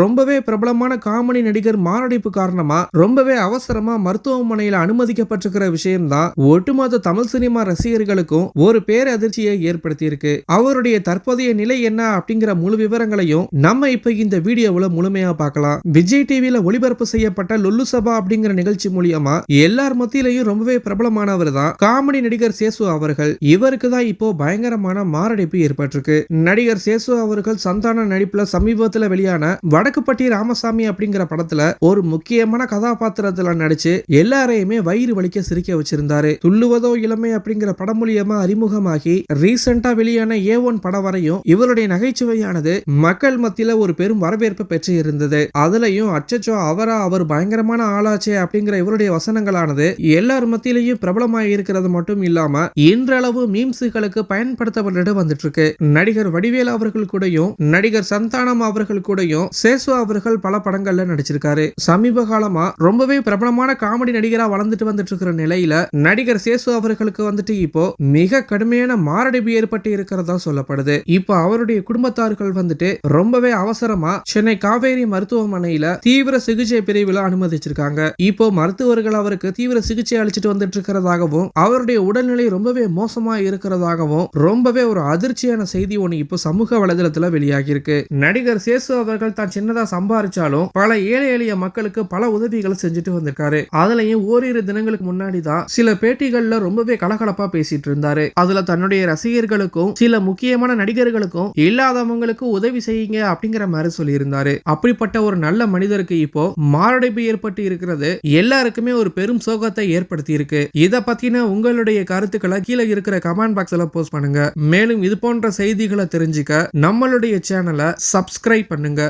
ரொம்பவே பிரபலமான காமெடி நடிகர் மாரடைப்பு காரணமா ரொம்பவே அவசரமா மருத்துவமனையில அனுமதிக்கப்பட்டிருக்கிற விஷயம்தான் ஒட்டுமொத்த தமிழ் சினிமா ரசிகர்களுக்கும் ஒரு பேரதிர்ச்சியை ஏற்படுத்தி இருக்கு அவருடைய தற்போதைய நிலை என்ன அப்படிங்கிற முழு விவரங்களையும் நம்ம இப்ப இந்த வீடியோவில் முழுமையா பார்க்கலாம். விஜய் டிவியில ஒளிபரப்பு செய்யப்பட்ட லுல்லு சபா அப்படிங்கிற நிகழ்ச்சி மூலியமா எல்லார் மத்தியிலையும் ரொம்பவே பிரபலமானவர் தான் காமெடி நடிகர் சேசு அவர்கள். இவருக்கு தான் இப்போ பயங்கரமான மாரடைப்பு ஏற்பட்டிருக்கு. நடிகர் சேசு அவர்கள் சந்தான நடிப்புல சமீபத்தில் வெளியான வடக்குப்பட்டி ராமசாமி அப்படிங்கிற படத்துல ஒரு முக்கியமான கதாபாத்திரத்துல நடிச்சு எல்லாரையுமே வயிறு வலிக்க சிரிக்க வச்சிருந்தாரு. துள்ளுவதோ இளமை அப்படிங்கிற படம் மூலியமா அறிமுகமாகி ரீசெண்டா வெளியான ஏ ஒன் படம் வரையும் இவருடைய நகைச்சுவையானது மக்கள் மத்தியில ஒரு பெரும் வரவேற்பு பெற்று இருந்தது. அதுலயும் அச்சச்சோ அவரா அவர் பயங்கரமான ஆளாச்சே அப்படிங்கிற இவருடைய வசனங்களானது எல்லார் மத்தியிலையும் பிரபலமாக இருக்கிறது மட்டும் இல்லாம இன்றளவு மீம்ஸுகளுக்கு பயன்படுத்தப்பட்டு வந்துட்டு இருக்கு. நடிகர் வடிவேல் அவர்கள் கூடயும் நடிகர் சந்தானம் அவர்கள் கூடயும் சேசு அவர்கள் பல படங்கள்ல நடிச்சிருக்காரு. சமீப காலமா ரொம்பவே பிரபலமான காமெடி நடிகரா வளர்ந்துட்டு வந்துட்டு இருக்கிற நிலையில நடிகர் சேசு அவர்களுக்கு வந்துட்டு இப்போ மிக கடுமையான மாரடைப்பு ஏற்பட்டு இருக்கிறதா சொல்லப்படுது. இப்போ அவருடைய குடும்பத்தார்கள் வந்துட்டு ரொம்பவே அவசரமா சென்னை காவேரி மருத்துவமனையில தீவிர சிகிச்சை பிரிவில் அனுமதிச்சிருக்காங்க. இப்போ மருத்துவர்கள் அவருக்கு தீவிர சிகிச்சை அளிச்சிட்டு வந்துட்டு இருக்கிறதாகவும் அவருடைய உடல்நிலை ரொம்பவே மோசமா இருக்கிறதாகவும் ரொம்பவே ஒரு அதிர்ச்சியான செய்தி ஒன்று இப்போ சமூக வலைதளத்துல வெளியாகி இருக்கு நடிகர் சேசு அவர்கள் தான் சின்னதா சம்பாரிச்சாலும் பல ஏழை எளிய மக்களுக்கு பல உதவிகளை செஞ்சுட்டு வந்திருக்காரு. அதுலயும் ஓரிரு தினங்களுக்கு முன்னாடி தான் சில பேட்டிகள்ல ரொம்பவே கலகலப்பா பேசிட்டு இருந்தாரு. அதுல தன்னுடைய ரசிகர்களுக்கும் சில முக்கியமான நடிகர்களுக்கும் இல்லாதவங்களுக்கும் உதவி செய்யுங்க அப்படிங்கிற மாதிரி சொல்லியிருந்தாரு. அப்படிப்பட்ட ஒரு நல்ல மனிதருக்கு இப்போ மாரடைப்பு ஏற்பட்டு இருக்கிறது எல்லாருக்குமே ஒரு பெரும் சோகத்தை ஏற்படுத்தி இருக்கு இதை பத்தின உங்களுடைய கருத்துக்களை கீழே இருக்கிற கமெண்ட் பாக்ஸ்ல போஸ்ட் பண்ணுங்க. மேலும் இது போன்ற செய்திகளை தெரிஞ்சுக்க நம்மளுடைய சேனலை சப்ஸ்கிரைப் பண்ணுங்க.